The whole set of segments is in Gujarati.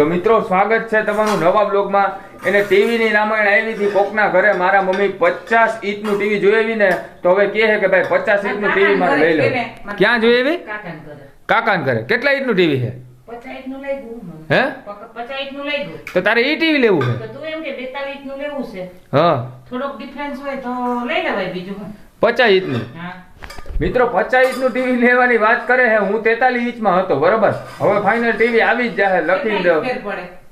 તો મિત્રો સ્વાગત છે તમારું નવા બ્લોગમાં. એને ટીવીની રામાયણ આવી હતી. કોકના ઘરે મારા મમ્મી પચાસ ઇંચનું ટીવી જોઈ ને તો હવે કહે છે કે ભાઈ પચાસ ઇંચનું ટીવી મારે લઈ લો. ક્યાં જોઈ એવી કાકાને ઘરે. કેટલા ઇંચનું ટીવી છે. હે. તો તારે ઈ ટીવી લેવું છે? તો એમ કે બેતાલીસનું લેવું છે. હા. થોડોક ડિફરન્સ હોય તો લઈ લેવાય બીજું હું પચાસ ઇંચનું હા. મિત્રો પચાસનું ટીવી લેવાની વાત કરે છે. હું તેતાલીસ ઇંચમાં હતો બરોબર? હવે ફાઇનલ ટીવી આવી જ જાય લખી દો.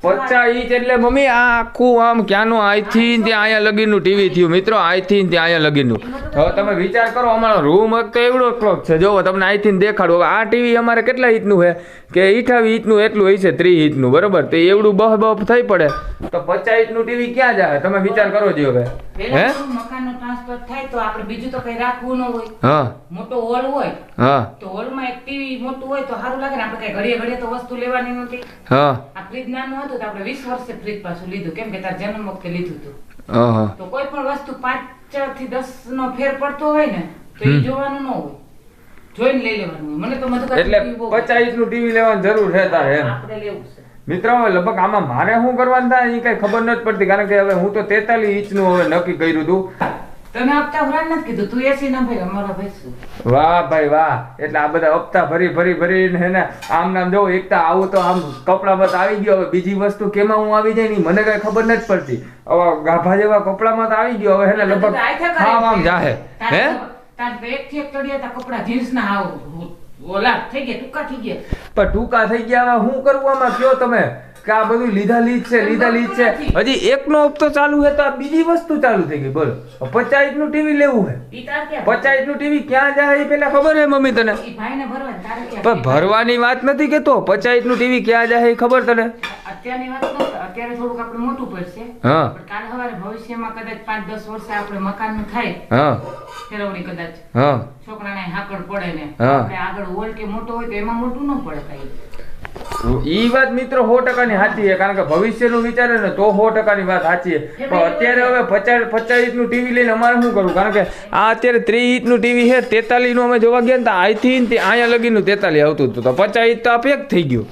પચાસ ઇંચ એટલે મમ્મી આ આખું આમ ક્યાંનું? અહીંથી ત્યાં અહીંયા લગીનું ટીવી થયું. મિત્રો અહીંથી ત્યાં અહીંયા લગીનું હવે તમે વિચાર કરો અમારો રૂમ તો એવડો ક્લોક છે. જોવો તમને અહીંથી દેખાડો. આ ટીવી અમારે કેટલા ઇંચનું છે? કે અઠાવીસ ઇંચનું એટલું હોય છે ત્રીસ ઇંચનું બરોબર? તો એવડું બહ બફ થઈ પડે. તો પચાસ ઇંચનું ટીવી ક્યાં જાય તમે વિચાર કરો જો હવે. હે? શું ટ્રાન્સફર થાય તો આપણે બીજું તો કઈ રાખવું ન હોય. હા. મોટો હોલ હોય હા. તો હોલમાં એક ટીવી મોટું હોય તો સારું લાગે ને. આપણે કઈ ઘડીએ ઘડીએ તો વસ્તુ લેવાની નથી. હા. આ ફ્રીજ નાનું હતું તો આપણે 20 વર્ષે ફ્રીજ પાછું લીધું. કેમ કે તાર જન્મ વખતે લીધું હતું. તો કોઈ પણ વસ્તુ પાંચથી દસ નો ફેર પડતો હોય ને તો એ જોવાનું ન હોય. જોઈને લઈ લેવાનું મને તો મતલબ એટલે TV બહુ પચાસ ઇંચનું ટીવી લેવાની જરૂર છે તારે આપણે લેવું છે. મિત્રો લગભગ આમાં મારે શું કરવાનું થાય એ કઈ ખબર નથી પડતી કારણ કે હવે હું તો તેતાલીસ ઇંચનું હવે નક્કી કર્યું હતું તને હપ્તા ભરાણ નથી કીધું? તું એસી ના ભાઈ અમારા ભાઈ વાહ ભાઈ વાહ એટલે આ બધા હપ્તા ભરી ભરી ભરીને હે ને આમ નામ જો એકતા આવું તો આમ કપડામાં તો આવી ગયો હવે બીજી વસ્તુ કેમાં હું આવી જાય ની મને કઈ ખબર નથી પડતી. હવે ગાભા જેવા કપડામાં તો આવી ગયો હવે હે ને લગભગ હા આમ જાહે. હે? તાર એક થી એક ચડિયા તા કપડા જીન્સ ના આવ ઓલા થઈ ગયા ટૂંકા થઈ ગયા. પણ ટૂંકા થઈ ગયા હવે શું કરવું આમાં કયો તમે? કે આ બધું લીધા લીધ છે લીધા લીધ છે. હજી એકનો હપ્તો ચાલુ તો આ બીજી વસ્તુ ચાલુ થઈ ગઈ બોલો. પચાસનું ટીવી લેવું ક્યાં? પચાસનું ટીવી ક્યાં જાય એ પેલા ખબર હે મમ્મી તને? પણ ભરવાની વાત નથી કેતો. પચાસનું ટીવી ક્યાં જાય એ ખબર તને? અત્યારની વાત નથી અત્યારે થોડુંક આપણે મોટું પડશે. હા. પણ કાલે સવારે ભવિષ્યમાં કદાચ પાંચ દસ વર્ષે આપણે મકાન થાય. હા. ફેરવણી કદાચ. હા. છોકરાને હાકડ પડે ને. આપણે આગળ ઓલ કે મોટો હોય તો એમાં મોટું ન પડે કઈ. ઈ વાત મિત્રો સો ટકાની સાચી છે કારણ કે ભવિષ્યનું વિચારે ને તો સો ટકાની વાત સાચી છે. પણ અત્યારે હવે પચાસ પચાસ ઇંચનું ટીવી લઈને અમારે શું કરવું? કારણ કે આ અત્યારે ત્રીસ ઇંચનું ટીવી છે તેતાલીસનું અમે જોવા ગયા ને તો અહીંથી અહીંયા લગીનું તેતાલીસ આવતું હતું. તો પચાસ ઇંચ તો આ પેક થઈ ગયું.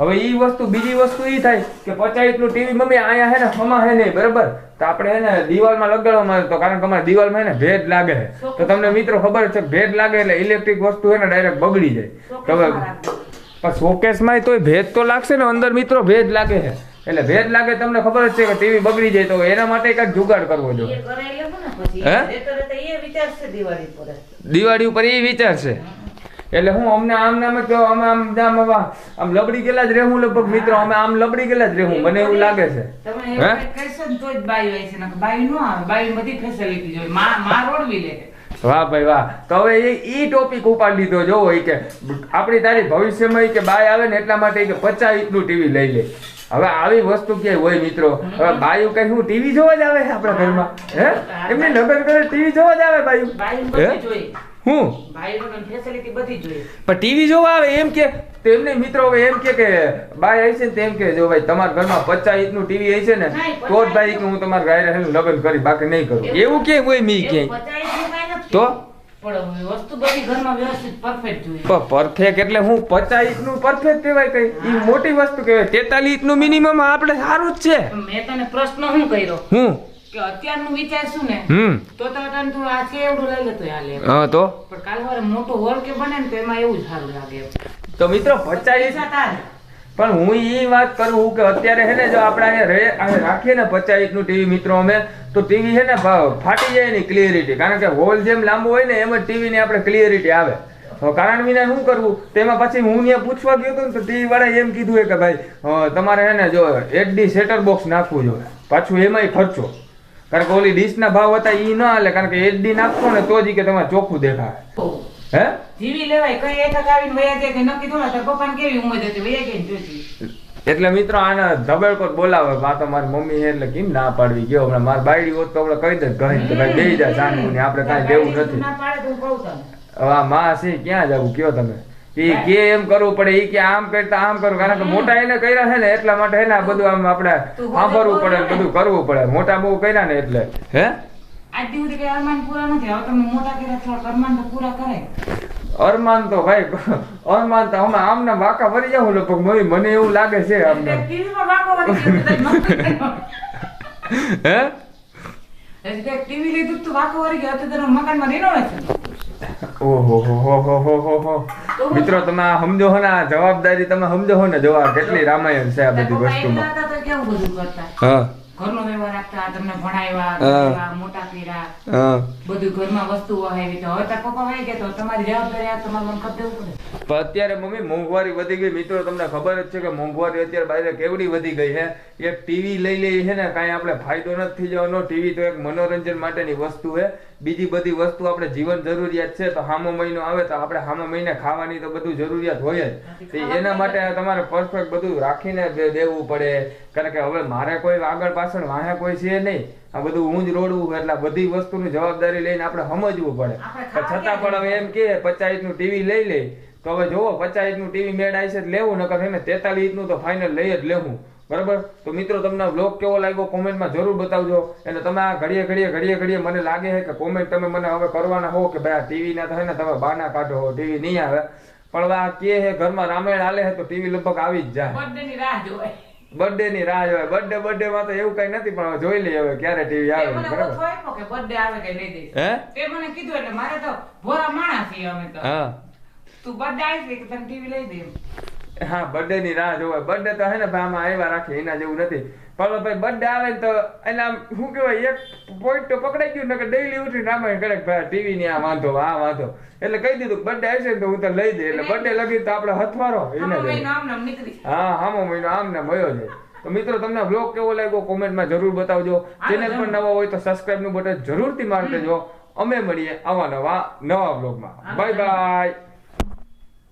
હવે ઈ વસ્તુ બીજી વસ્તુ ઈ થાય કે પચાસ ઇંચનું ટીવી મમ્મી અહીંયા હે ને હમા હે નહીં બરાબર? તો આપણે હે ને દિવાલમાં લગાડવામાં આવે તો કારણ કે અમારે દિવાલમાં ને ભેજ લાગે તો તમને મિત્રો ખબર છે ભેદ લાગે એટલે ઇલેક્ટ્રિક વસ્તુ હે ને ડાયરેક્ટ બગડી જાય. તો પણ શોકેસમાં તોય ભેજ તો લાગશે ને અંદર મિત્રો ભેજ લાગે છે. એટલે ભેજ લાગે તમને ખબર જ છે કે ટીવી બગડી જાય તો એના માટે કંઈક જુગાડ કરવો જોઈએ. દિવાળી ઉપર એ વિચાર છે એટલે હું અમને આમ નામ જ કહું, અમે આમ જામ આવા આમ લબડી ગયેલા જ રહેવું લગભગ મિત્રો અમે આમ લબડી ગયેલા જ રહેવું મને એવું લાગે છે. તમે હે? કહેશો તો જ બાઈ હોય છે બાઈ નો બાઈ બધી ફેસિલિટી જોઈએ. માં માં રોડવી લે. વાહ ભાઈ વાહ. તો હવે એ ઈ ટોપિક ઉપાડી લીધો જોવો એ કે આપણી તારી ભવિષ્યમાં કે બાય આવે ને એટલા માટે કે પચાસ ઇંચનું ટીવી લઈ લે. હવે આવી વસ્તુ ક્યાંય હોય મિત્રો? હવે બાયું કઈ હું ટીવી જોવા જ આવે છે આપણા ઘરમાં? હે? એમને લગ્ન કરે ટીવી જોવા જ આવે બાયું? હે? પણ ટીવી જોવા આવે એમ કે તેમને મિત્રો હવે એમ કે કે બાય આવી છે ને તેમ કે જો ભાઈ તમારા ઘરમાં પચાસ ઇંચનું ટીવી આવી છે ને તો જ ભાઈ કે હું તમારા ગાય લગ્ન કરી બાકી નહીં કરું. એવું કે હોય મી ક્યાંય. નું. તો? પણ વસ્તુ બધી ઘરમાં વ્યવસ્થિત પરફેક્ટ જોઈએ પણ પરફેક્ટ એટલે હું પચાસ ઇંચનું પરફેક્ટ કહેવાય કઈ. ઈ મોટી વસ્તુ કહેવાય. તેતાલીસ ઇંચનું મિનિમમ આપણે સારું જ છે. મેં તને પ્રશ્ન શું કર્યો? હું? કે અત્યારનું વિચારશું ને? હમ. તો તો તને તું આ છે એવડું લઈ લેતો હાલે હા તો? પણ કાલ સવારે મોટો હોલ કે બને ને તો એમાં એવું સારું લાગે. તો મિત્રો પચાસ. પણ હું એ વાત કરું કે અત્યારે છે ને જો આપણે અહીંયા રાખીએ ને પચાસનું ટીવી મિત્રો અમે, તો ટીવી છે ને ફાટી જાય એની ક્લિયરિટી કારણ કે હોલ જેમ લાંબો હોય ને એમ જ ટીવીની આપણે ક્લિયરિટી આવે. કારણ વિના શું કરવું? તેમાં પછી હું ત્યાં પૂછવા ગયો હતો ને તો ટીવી વાળાએ એમ કીધું કે ભાઈ તમારે છે ને જો એચડી સેટર બોક્સ નાખવું જોઈએ. પાછું એમાંય ખર્ચો. કારણ કે ઓલી ડીશના ભાવ હતા એ ન હાલે. કારણ કે એચડી નાખશો ને તો જ કે તમારે ચોખ્ખું દેખાય. હે? જીવી લેવાય કઈ એઠક આવીને વયા જાય કે નક્કી થોડા તાર પપ્પાને કેવી ઉંમર હતી? વયા ગઈ ને એટલે મિત્રો આને ધબેડકોટ બોલાવે આ તો મારી મમ્મી છે એટલે કેમ ના પાડવી? ગયો હમણાં મારી બાયડી હોત તો આપણે કહી દે કહી કે ભાઈ બેહી જા જાનવું ને આપણે કાંઈ દેવું નથી. હા પાડે તો હું કહું તને. હવે આ માં છે ક્યાં જવું? કયો તમે? એ કે એમ કરવું પડે એ કે આમ કરતા આમ કરવું કારણ કે મોટા એને કર્યા છે ને એટલા માટે હે ને આ બધું આમ આપણે સાંભળવું પડે બધું કરવું પડે. મોટા બહુ કર્યા ને એટલે. હે? આજ સુધી કઈ અરમાન પૂરા નથી હવે તમે મોટા કર્યા થોડા અરમાન તો પૂરા કરે. અરમાન તો ભાઈ અરમાન તો અમે આમના વાંકા ભરી જાવ લગભગ મમ્મી મને એવું લાગે છે આમને. હે? ટીવી લીધું તું વાંકો વળી ગયો તો મકાનમાં. ઓહો હો હો હો હો હો હો. મિત્રો તમે આ સમજો હો ને આ જવાબદારી તમે સમજો હો ને જોવા કેટલી રામાયણ છે આ બધી વસ્તુમાં. હા. ઘરનો વ્યવહાર રાખતા તમને ભણાવ્યા મોટા કર્યા બધું ઘરમાં વસ્તુઓ આવી તો હવે તાર પપ્પા વહી ગયા તો તમારી જવાબદારી આ તમારે મને દેવું પડે. અત્યારે મમ્મી મોંઘવારી વધી ગઈ. મિત્રો તમને ખબર જ છે કે મોંઘવારી અત્યારે બહાર કેવડી વધી ગઈ છે. એક ટીવી લઈ લઈ છે ને કાંઈ આપણે ફાયદો નથી જવાનો ટીવી તો એક મનોરંજન માટેની વસ્તુ છે. બીજી બધી વસ્તુ આપણે જીવન જરૂરિયાત છે તો હામો મહિનો આવે તો આપણે હામો મહિને ખાવાની તો બધું જરૂરિયાત હોય જ. એના માટે તમારે પરફેક્ટ બધું રાખીને દેવું પડે. કારણ કે હવે મારે કોઈ આગળ પાછળ વાહે કોઈ છે નહીં. આ બધું હું જ રોડવું એટલે બધી વસ્તુની જવાબદારી લઈને આપણે સમજવું પડે. છતાં પણ હવે એમ કે પચાસનું ટીવી લઈ લે. તો હવે જોવો પચાસનું ટીવી મેળ આવી છે લેવું નકર એને તેતાલીસનું તો ફાઇનલ લઈ જ લેવું. બરાબર? તો મિત્રો તમને બ્લોગ કેવો લાગ્યો કોમેન્ટમાં જરૂર બતાવજો. અને તમે આ ઘડીએ ઘડીએ ઘડીએ ઘડીએ મને લાગે છે કે કોમેન્ટ તમે મને હવે કરવાના હો કે ભાઈ ટીવી ના થાય ને તમે બાના કાઢો હો ટીવી નહીં આવે. પણ આ કે છે ઘરમાં રામાયણ હાલે છે તો ટીવી લગભગ આવી જ જાય. બર્થડે ની રાહ જોવાય બર્થડે ની રાહ જોવાય બર્થડે બર્થડે માં તો એવું કઈ નથી પણ જોઈ લઈએ હવે ક્યારે ટીવી આવે બરાબર? કે birthday આવે કે નહીં દે. હે? તે મને કીધું એટલે મારે તો ભોળા માણસ છીએ અમે તો. હા. તું બર્થડે આવી કે તને ટીવી લઈ દઉં. હા બર્થડે ની રાહ જોવે. બર્થડે તો હે ને ભાઈ આમાં આવ્યા રાખે એના જેવું નથી. પણ ભાઈ બર્થડે આવે ને તો એના શું કહેવાય એક પોઈન્ટ તો પકડાઈ ગયું નકર ડેઈલી ઉઠીને રામાયણ કરે કે ભાઈ ટીવી ની આ વાંધો આ વાંધો. એટલે કહી દીધું બર્થડે આવશે ને તો હું તો લઈ દે. એટલે બર્થડે લગી તો આપણે હથવારો એને. હા હામો મહિનો આમ ને મયો છે તો મિત્રો તમને બ્લોગ કેવો લાગ્યો? કોમેન્ટમાં જરૂર બતાવજો. ચેનલ પર નવા હોય તો સબસ્ક્રાઇબનું બટન જરૂરથી મારી દેજો. અમે મળીએ આવા નવા નવા બ્લોગમાં બાય બાય